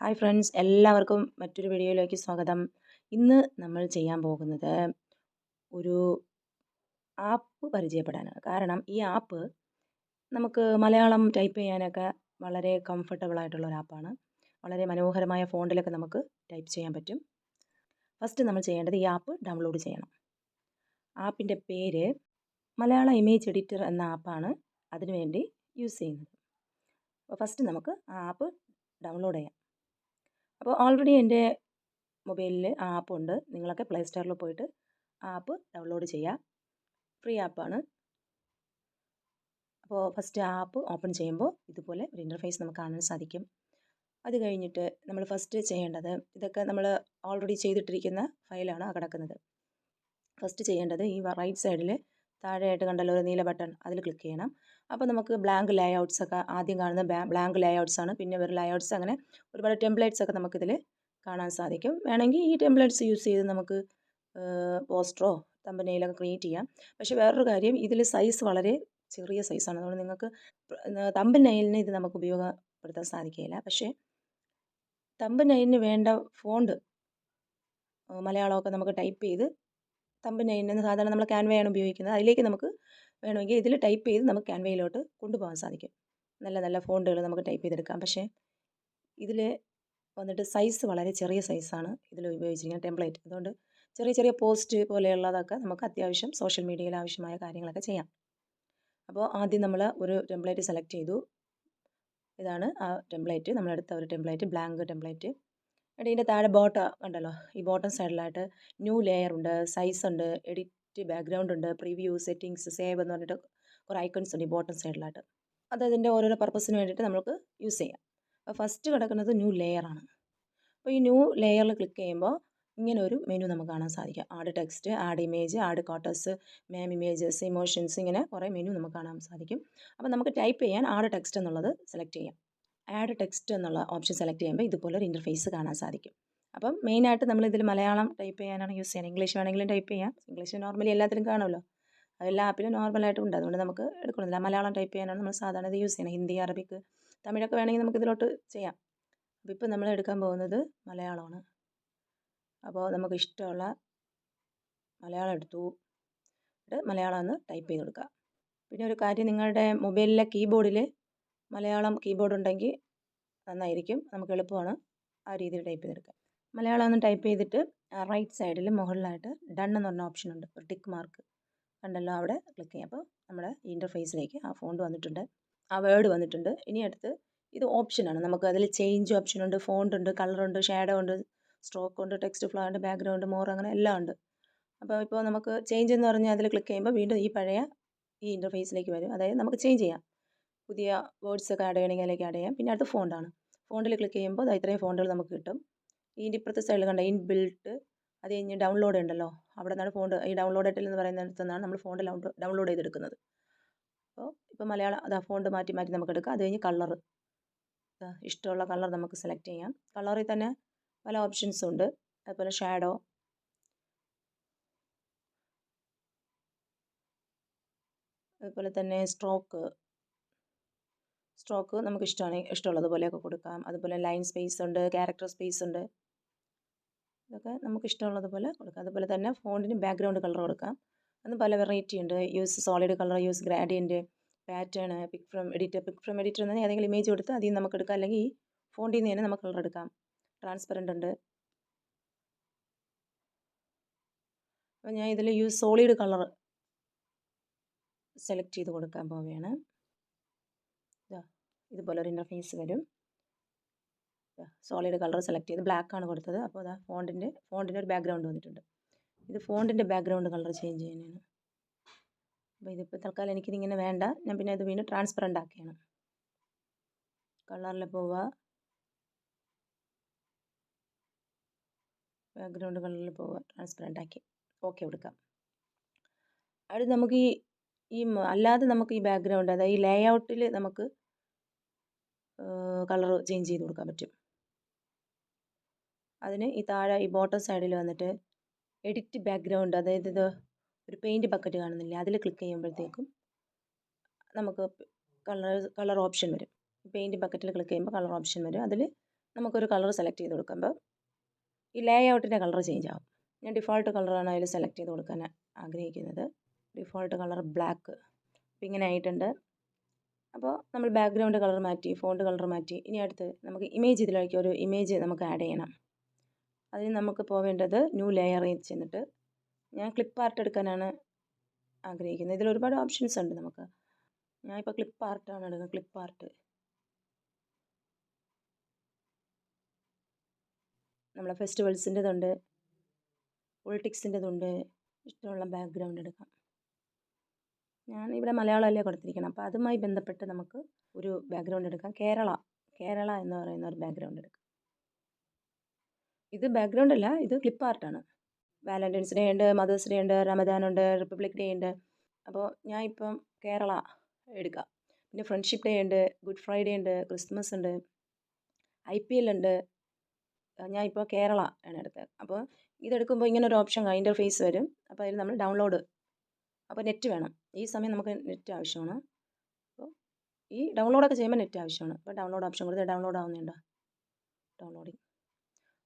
Hi friends എല്ലാവർക്കും മറ്റൊരു വീഡിയോയിലേക്ക് സ്വാഗതം. ഇന്ന് നമ്മൾ ചെയ്യാൻ പോകുന്നത് ഒരു ആപ്പ് പരിചയപ്പെടാനാണ്. കാരണം ഈ ആപ്പ് നമുക്ക് മലയാളം ടൈപ്പ് ചെയ്യാനൊക്കെ വളരെ കംഫർട്ടബിൾ ആയിട്ടുള്ള ഒരു ആപ്പാണ്. വളരെ മനോഹരമായ ഫോണ്ടിലൊക്കെ നമുക്ക് ടൈപ്പ് ചെയ്യാൻ പറ്റും. ഫസ്റ്റ് നമ്മൾ ചെയ്യേണ്ടത് ഈ ആപ്പ് ഡൗൺലോഡ് ചെയ്യണം. ആപ്പിന്റെ പേര് മലയാള ഇമേജ് എഡിറ്റർ എന്ന ആപ്പാണ് അതിനുവേണ്ടി യൂസ് ചെയ്യുന്നത്. അപ്പോൾ ഫസ്റ്റ് നമുക്ക് ആ ആപ്പ് ഡൗൺലോഡ് ചെയ്യാം. അപ്പോൾ ഓൾറെഡി എന്റെ മൊബൈലിൽ ആപ്പ് ഉണ്ട്. നിങ്ങളൊക്കെ പ്ലേ സ്റ്റോറിൽ പോയിട്ട് ആപ്പ് ഡൗൺലോഡ് ചെയ്യുക ഫ്രീ ആപ്പാണ് അപ്പോൾ ഫസ്റ്റ് ആപ്പ് ഓപ്പൺ ചെയ്യുമ്പോൾ ഇതുപോലെ ഒരു ഇന്റർഫേസ് നമുക്ക് കാണാൻ സാധിക്കും. അത് കഴിഞ്ഞിട്ട് നമ്മൾ ഫസ്റ്റ് ചെയ്യേണ്ടത് ഇതൊക്കെ നമ്മൾ ഓൾറെഡി ചെയ്തിട്ടിരിക്കുന്ന ഫയലാണ് കിടക്കുന്നത് ഫസ്റ്റ് ചെയ്യേണ്ടത് ഈ റൈറ്റ് സൈഡിൽ താഴെയായിട്ട് കണ്ടല്ലോ ഒരു നീല ബട്ടൺ അതിൽ ക്ലിക്ക് ചെയ്യണം. അപ്പോൾ നമുക്ക് ബ്ലാങ്ക് ലേഔട്ട്സ് ഒക്കെ ആദ്യം കാണുന്ന ബ്ലാങ്ക് ലേഔട്ട്സ് ആണ്. പിന്നെ ഒരു ലേഔട്ട്സ് അങ്ങനെ ഒരുപാട് ടെംപ്ലേറ്റ്സ് ഒക്കെ നമുക്കിതിൽ കാണാൻ സാധിക്കും. വേണമെങ്കിൽ ഈ ടെംപ്ലേറ്റ്സ് യൂസ് ചെയ്ത് നമുക്ക് പോസ്റ്ററോ തമ്പനയിലൊക്കെ ക്രിയേറ്റ് ചെയ്യാം. പക്ഷേ വേറൊരു കാര്യം ഇതിൽ സൈസ് വളരെ ചെറിയ സൈസാണ് അതുകൊണ്ട് നിങ്ങൾക്ക് തമ്പ് നെയിലിന് ഇത് നമുക്ക് ഉപയോഗപ്പെടുത്താൻ സാധിക്കില്ല പക്ഷേ തമ്പ് നെയിലിന് വേണ്ട ഫോണ്ട് മലയാളമൊക്കെ നമുക്ക് ടൈപ്പ് ചെയ്ത് തമ്പനയിലിന് സാധാരണ നമ്മൾ ക്യാൻവയാണ് ഉപയോഗിക്കുന്നത്. അതിലേക്ക് നമുക്ക് വേണമെങ്കിൽ ഇതിൽ ടൈപ്പ് ചെയ്ത് നമുക്ക് ക്യാൻവയിലോട്ട് കൊണ്ടുപോകാൻ സാധിക്കും. നല്ല നല്ല ഫോണ്ടുകൾ നമുക്ക് ടൈപ്പ് ചെയ്തെടുക്കാം. പക്ഷേ ഇതിൽ വന്നിട്ട് സൈസ് വളരെ ചെറിയ സൈസാണ് ഇതിൽ ഉപയോഗിച്ചിരിക്കുന്നത് ടെംപ്ലേറ്റ് അതുകൊണ്ട് ചെറിയ ചെറിയ പോസ്റ്റ് പോലെയുള്ളതൊക്കെ നമുക്ക് അത്യാവശ്യം സോഷ്യൽ മീഡിയയിൽ ആവശ്യമായ കാര്യങ്ങളൊക്കെ ചെയ്യാം. അപ്പോൾ ആദ്യം നമ്മൾ ഒരു ടെംപ്ലേറ്റ് സെലക്ട് ചെയ്തു. ഇതാണ് ആ ടെംപ്ലേറ്റ് നമ്മളെടുത്ത ഒരു ടെംപ്ലേറ്റ് ബ്ലാങ്ക് ടെംപ്ലേറ്റ് എന്നിട്ട് ഇതിന്റെ താഴെ ബോട്ട കണ്ടല്ലോ ഈ ബോട്ടം സൈഡിലായിട്ട് ന്യൂ ലെയർ ഉണ്ട് സൈസ് ഉണ്ട് എഡിറ്റ് ബാക്ക്ഗ്രൗണ്ട് ഉണ്ട് പ്രിവ്യൂ സെറ്റിങ്സ് സേവ് എന്ന് പറഞ്ഞിട്ട് കുറേ ഐക്കൺസ് ഉണ്ട് ഈ ബോട്ടം സൈഡിലായിട്ട്. അത് അതിന്റെ ഓരോരോ പർപ്പസിന് വേണ്ടിയിട്ട് നമുക്ക് യൂസ് ചെയ്യാം. അപ്പോൾ ഫസ്റ്റ് കിടക്കുന്നത് ന്യൂ ലെയർ ആണ്. അപ്പോൾ ഈ ന്യൂ ലെയറിൽ ക്ലിക്ക് ചെയ്യുമ്പോൾ ഇങ്ങനെ ഒരു മെനു നമുക്ക് കാണാൻ സാധിക്കും. Add text add image add quotes ma'am images emotions ഇങ്ങനെ കുറേ മെനു നമുക്ക് കാണാൻ സാധിക്കും. അപ്പോൾ നമുക്ക് ടൈപ്പ് ചെയ്യാൻ ആഡ് ടെക്സ്റ്റ് എന്നുള്ളത് സെലക്ട് ചെയ്യാം. ആഡ് ടെക്സ്റ്റ് എന്നുള്ള ഓപ്ഷൻ സെലക്ട് ചെയ്യുമ്പോൾ ഇതുപോലൊരു ഇന്റർഫേസ് കാണാൻ സാധിക്കും. അപ്പം മെയിനായിട്ട് നമ്മൾ ഇതിൽ മലയാളം ടൈപ്പ് ചെയ്യാനാണ് യൂസ് ചെയ്യുന്നത്. ഇംഗ്ലീഷ് വേണമെങ്കിലും ടൈപ്പ് ചെയ്യാം. ഇംഗ്ലീഷ് നോർമലി എല്ലാത്തിലും കാണുമല്ലോ. എല്ലാ ആപ്പിലും നോർമലായിട്ടും ഉണ്ട്. അതുകൊണ്ട് നമുക്ക് എടുക്കണമെന്നില്ല. മലയാളം ടൈപ്പ് ചെയ്യാനാണ് നമ്മൾ സാധാരണ ഇത് യൂസ് ചെയ്യുന്നത്. ഹിന്ദി അറബിക്ക് തമിഴൊക്കെ വേണമെങ്കിൽ നമുക്ക് ഇതിലോട്ട് ചെയ്യാം. അപ്പോൾ ഇപ്പോൾ നമ്മൾ എടുക്കാൻ പോകുന്നത് മലയാളമാണ്. അപ്പോൾ നമുക്ക് ഇഷ്ടമുള്ള മലയാളം എടുത്തു. മലയാളം ഒന്ന് ടൈപ്പ് ചെയ്ത് കൊടുക്കുക പിന്നെ ഒരു കാര്യം നിങ്ങളുടെ മൊബൈലിലെ കീബോർഡിൽ മലയാളം കീബോർഡ് ഉണ്ടെങ്കിൽ നന്നായിരിക്കും. നമുക്ക് എളുപ്പമാണ് ആ രീതിയിൽ ടൈപ്പ് ചെയ്തെടുക്കാൻ. മലയാളം ഒന്ന് ടൈപ്പ് ചെയ്തിട്ട് റൈറ്റ് സൈഡിൽ മുകളിലായിട്ട് ഡൺ എന്ന് പറഞ്ഞ ഓപ്ഷൻ ഉണ്ട്. ഒരു ടിക്ക് മാർക്ക് കണ്ടല്ലോ? അവിടെ ക്ലിക്ക് ചെയ്യാം. അപ്പോൾ നമ്മുടെ ഇന്റർഫേസിലേക്ക് ആ ഫോണ്ട് വന്നിട്ടുണ്ട്. ആ വേർഡ് വന്നിട്ടുണ്ട്. ഇനി അടുത്ത് ഇത് ഓപ്ഷനാണ് നമുക്ക് അതിൽ ചേഞ്ച് ഓപ്ഷൻ ഉണ്ട്. ഫോണ്ട് ഉണ്ട് കളറുണ്ട് ഷാഡോ ഉണ്ട് സ്ട്രോക്ക് ഉണ്ട് ടെക്സ്റ്റ് ഫ്ലോ ഉണ്ട് ബാക്ക്ഗ്രൗണ്ട് മോർ അങ്ങനെ എല്ലാം ഉണ്ട്. അപ്പോൾ ഇപ്പോൾ നമുക്ക് ചേഞ്ച് എന്ന് പറഞ്ഞാൽ അതിൽ ക്ലിക്ക് ചെയ്യുമ്പോൾ വീണ്ടും ഈ പഴയ ഈ ഇന്റർഫേസിലേക്ക് വരും. അതായത് നമുക്ക് ചേഞ്ച് ചെയ്യാം. പുതിയ വേർഡ്സ് ഒക്കെ ആഡ് ചെയ്യണമെങ്കിൽ ആഡ് ചെയ്യാം. പിന്നെ അടുത്ത് ഫോണ്ടാണ് ഫോണ്ടിൽ ക്ലിക്ക് ചെയ്യുമ്പോൾ ഇത്രയും ഫോണ്ടുകൾ നമുക്ക് കിട്ടും. ഇതിന്റെ ഇപ്പുറത്തെ സൈഡിൽ കണ്ട? ഇൻ ബിൽട്ട് അത് കഴിഞ്ഞ് ഡൗൺലോഡ് ഉണ്ടല്ലോ. അവിടെ നിന്നാണ് ഫോണ്ട് ഈ ഡൗൺലോഡ് ആയിട്ടിൽ എന്ന് പറയുന്നിടത്ത് നിന്നാണ് നമ്മൾ ഫോണ്ട് ഡൗൺലോഡ് ചെയ്തെടുക്കുന്നത്. അപ്പോൾ ഇപ്പോൾ മലയാളം അതാ ഫോണ്ട് മാറ്റി മാറ്റി നമുക്ക് എടുക്കാം. അത് കഴിഞ്ഞ് കളർ ഇഷ്ടമുള്ള കളർ നമുക്ക് സെലക്ട് ചെയ്യാം. കളറിൽ തന്നെ പല ഓപ്ഷൻസ് ഉണ്ട്. അതുപോലെ ഷാഡോ അതുപോലെ തന്നെ സ്ട്രോക്ക് സ്ട്രോക്ക് നമുക്ക് ഇഷ്ടമാണ് ഇഷ്ടമുള്ളതുപോലെയൊക്കെ കൊടുക്കാം. അതുപോലെ ലൈൻ സ്പേസ് ഉണ്ട് ക്യാരക്ടർ സ്പേസ് ഉണ്ട്. ഇതൊക്കെ നമുക്ക് ഇഷ്ടമുള്ളതുപോലെ കൊടുക്കാം. അതുപോലെ തന്നെ ഫോണ്ടിന് ബാക്ക്ഗ്രൗണ്ട് കളർ കൊടുക്കാം. അത് പല വെറൈറ്റി ഉണ്ട്. Use solid colour use gradient pattern pick from editor. Pick from editor എന്ന് ഏതെങ്കിലും ഇമേജ് കൊടുത്ത് അതിൽ നിന്ന് നമുക്ക് എടുക്കാം. അല്ലെങ്കിൽ ഈ നിന്ന് തന്നെ നമുക്ക് കളർ എടുക്കാം. ട്രാൻസ്പെറന്റ് ഉണ്ട്. അപ്പോൾ ഞാൻ ഇതിൽ യൂസ് സോളിഡ് കളർ സെലക്ട് ചെയ്ത് കൊടുക്കാൻ പോവുകയാണ്. ഇതുപോലെ ഒരു ഇന്റർഫേസ് വരും. സോളിഡ് കളർ സെലക്ട് ചെയ്ത് ബ്ലാക്ക് ആണ് കൊടുത്തത്. അപ്പോൾ അതാ ഫോണ്ടിന്റെ ഫോണ്ടിന്റെ ഒരു ബാക്ക്ഗ്രൗണ്ട് വന്നിട്ടുണ്ട്. ഇത് ഫോണ്ടിന്റെ ബാക്ക്ഗ്രൗണ്ട് കളർ ചേഞ്ച് ചെയ്യാനാണ് അപ്പോൾ ഇതിപ്പോൾ തൽക്കാലം എനിക്കിതിങ്ങനെ വേണ്ട. ഞാൻ പിന്നെ ഇത് വീണ്ടും ട്രാൻസ്പെറന്റ് ആക്കിയാണ്. കളറിൽ പോവുക ബാക്ക്ഗ്രൗണ്ട് കളറിൽ പോവുക ട്രാൻസ്പെറന്റ് ആക്കി. ഓക്കെ കൊടുക്കാം. അടുത്ത് നമുക്ക് ഈ ഈ അല്ലാതെ നമുക്ക് ഈ ബാക്ക്ഗ്രൗണ്ട് അതായത് ഈ ലേ ഔട്ടിൽ നമുക്ക് കളർ ചേഞ്ച് ചെയ്ത് കൊടുക്കാൻ പറ്റും. അതിന് ഈ താഴെ ഈ ബോട്ടം സൈഡിൽ വന്നിട്ട് എഡിറ്റ് ബാക്ക്ഗ്രൗണ്ട് അതായത് ഇത് ഒരു പെയിന്റ് ബക്കറ്റ് കാണുന്നില്ലേ അതിൽ ക്ലിക്ക് ചെയ്യുമ്പോഴത്തേക്കും നമുക്ക് കളർ കളർ ഓപ്ഷൻ വരും. പെയിന്റ് ബക്കറ്റിൽ ക്ലിക്ക് ചെയ്യുമ്പോൾ കളർ ഓപ്ഷൻ വരും. അതിൽ നമുക്കൊരു കളർ സെലക്ട് ചെയ്ത് കൊടുക്കുമ്പോൾ ഈ ലേ ഔട്ടിന്റെ കളർ ചേഞ്ച് ആവും. ഞാൻ ഡിഫോൾട്ട് കളറാണ് അതിൽ സെലക്ട് ചെയ്ത് കൊടുക്കാൻ ആഗ്രഹിക്കുന്നത്. ഡിഫോൾട്ട് കളർ ബ്ലാക്ക് ഇപ്പം ഇങ്ങനെ ആയിട്ടുണ്ട്. അപ്പോൾ നമ്മൾ ബാക്ക്ഗ്രൗണ്ട് കളർ മാറ്റി ഫോണ്ട് കളർ മാറ്റി ഇനി അടുത്ത് നമുക്ക് ഇമേജ് ഇതിലേക്ക് ഒരു ഇമേജ് നമുക്ക് ആഡ് ചെയ്യണം. അതിന് നമുക്ക് പോവേണ്ടത് ന്യൂ ലെയറിൽ ചെന്നിട്ട് ഞാൻ ക്ലിപ്പ് ആർട്ട് എടുക്കാനാണ് ആഗ്രഹിക്കുന്നത്. ഇതിൽ ഒരുപാട് ഓപ്ഷൻസ് ഉണ്ട് നമുക്ക്. ഞാൻ ഇപ്പോൾ ക്ലിപ്പ് ആർട്ടാണ് എടുക്കുന്നത് ക്ലിപ്പ് ആർട്ട് നമ്മളെ ഫെസ്റ്റിവൽസിന്റെതുണ്ട് പൊളിറ്റിക്സിന്റെതുണ്ട് ഇഷ്ടമുള്ള ബാക്ക്ഗ്രൗണ്ട് എടുക്കാം. ഞാൻ ഇവിടെ മലയാളമല്ലേ കൊടുത്തിരിക്കണം. അപ്പോൾ അതുമായി ബന്ധപ്പെട്ട് നമുക്ക് ഒരു ബാക്ക്ഗ്രൗണ്ട് എടുക്കാം. കേരള. കേരള എന്ന് പറയുന്ന ഒരു ബാക്ക്ഗ്രൗണ്ട് എടുക്കാം. ഇത് ബാക്ക്ഗ്രൗണ്ട് അല്ല ഇത് ക്ലിപ്പ് ആർട്ടാണ് വാലന്റൈൻസ് ഡേ ഉണ്ട് മദേഴ്സ് ഡേ ഉണ്ട് റമദാൻ ഉണ്ട് റിപ്പബ്ലിക് ഡേ ഉണ്ട്. അപ്പോൾ ഞാൻ ഇപ്പം കേരള എടുക്കാം. പിന്നെ ഫ്രണ്ട്ഷിപ്പ് ഡേ ഉണ്ട് ഗുഡ് ഫ്രൈഡേ ഉണ്ട് ക്രിസ്മസ് ഉണ്ട് ഐ പി എൽ ഉണ്ട്. ഞാൻ ഇപ്പോൾ കേരള ആണ് എടുത്തത് അപ്പോൾ ഇതെടുക്കുമ്പോൾ ഇങ്ങനെ ഒരു ഓപ്ഷൻ ഇന്റർഫേസ് വരും. അപ്പോൾ അതിൽ നമ്മൾ ഡൗൺലോഡ് അപ്പോൾ നെറ്റ് വേണം. ഈ സമയം നമുക്ക് നെറ്റ് ആവശ്യമാണ്. അപ്പോൾ ഈ ഡൗൺലോഡൊക്കെ ചെയ്യുമ്പോൾ നെറ്റ് ആവശ്യമാണ്. അപ്പോൾ ഡൗൺലോഡ് ഓപ്ഷൻ കൊടുത്ത് ഡൗൺലോഡ് ആവുന്നുണ്ടോ? ഡൗൺലോഡിങ്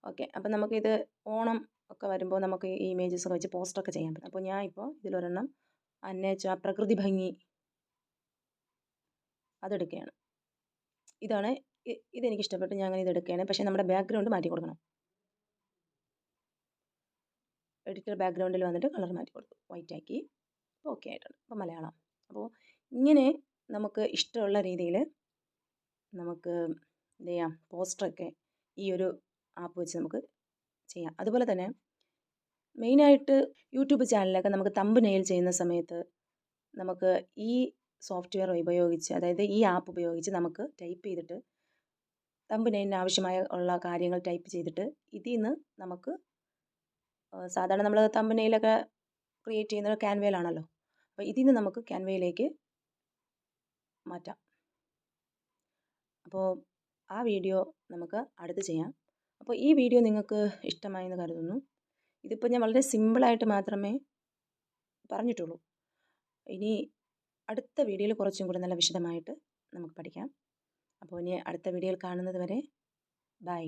ഓക്കെ അപ്പോൾ നമുക്കിത് ഓണം ഒക്കെ വരുമ്പോൾ നമുക്ക് ഈ ഇമേജസ് ഒക്കെ വെച്ച് പോസ്റ്ററൊക്കെ ചെയ്യാൻ പറ്റും. അപ്പോൾ ഞാൻ ഇപ്പോൾ ഇതിലൊരെണ്ണം അന്നേച്ച പ്രകൃതി ഭംഗി അതെടുക്കുകയാണ്. ഇതാണ് ഇതെനിക്ക് ഇഷ്ടപ്പെട്ട്. ഞാൻ അങ്ങനെ ഇത് ഇതെടുക്കുകയാണ്. പക്ഷേ നമ്മുടെ ബാക്ക്ഗ്രൗണ്ട് മാറ്റി കൊടുക്കണം. എഡിറ്റർ ബാക്ക്ഗ്രൗണ്ടിൽ വന്നിട്ട് കളർ മാറ്റി കൊടുത്തു. വൈറ്റ് ആക്കി. അപ്പോൾ ഓക്കെ ആയിട്ടുണ്ട്. അപ്പോൾ മലയാളം. അപ്പോൾ ഇങ്ങനെ നമുക്ക് ഇഷ്ടമുള്ള രീതിയിൽ നമുക്ക് എന്ത് ചെയ്യാം? പോസ്റ്ററൊക്കെ ഈ ഒരു ആപ്പ് വെച്ച് നമുക്ക് ചെയ്യാം. അതുപോലെ തന്നെ മെയിനായിട്ട് യൂട്യൂബ് ചാനലൊക്കെ നമുക്ക് തമ്പ് നെയിൽ ചെയ്യുന്ന സമയത്ത് നമുക്ക് ഈ സോഫ്റ്റ്വെയർ ഉപയോഗിച്ച് അതായത് ഈ ആപ്പ് ഉപയോഗിച്ച് നമുക്ക് ടൈപ്പ് ചെയ്തിട്ട് തമ്പ് നെയിലിന് ആവശ്യമായ ഉള്ള കാര്യങ്ങൾ ടൈപ്പ് ചെയ്തിട്ട് ഇതിൽ നിന്ന് നമുക്ക് സാധാരണ നമ്മൾ തമ്പ് നെയിലൊക്കെ ക്രിയേറ്റ് ചെയ്യുന്നത് ക്യാൻവയിലാണല്ലോ അപ്പോൾ ഇതിൽ നിന്ന് നമുക്ക് ക്യാൻവയിലേക്ക് മാറ്റാം. അപ്പോൾ ആ വീഡിയോ നമുക്ക് അടുത്ത് ചെയ്യാം. അപ്പോൾ ഈ വീഡിയോ നിങ്ങൾക്ക് ഇഷ്ടമായി എന്ന് കരുതുന്നു. ഇതിപ്പോൾ ഞാൻ വളരെ സിമ്പിളായിട്ട് മാത്രമേ പറഞ്ഞിട്ടുള്ളൂ. ഇനി അടുത്ത വീഡിയോയിൽ കുറച്ചും കൂടി നല്ല വിശദമായിട്ട് നമുക്ക് പഠിക്കാം. അപ്പോൾ ഇനി അടുത്ത വീഡിയോയിൽ കാണുന്നത് വരെ ബൈ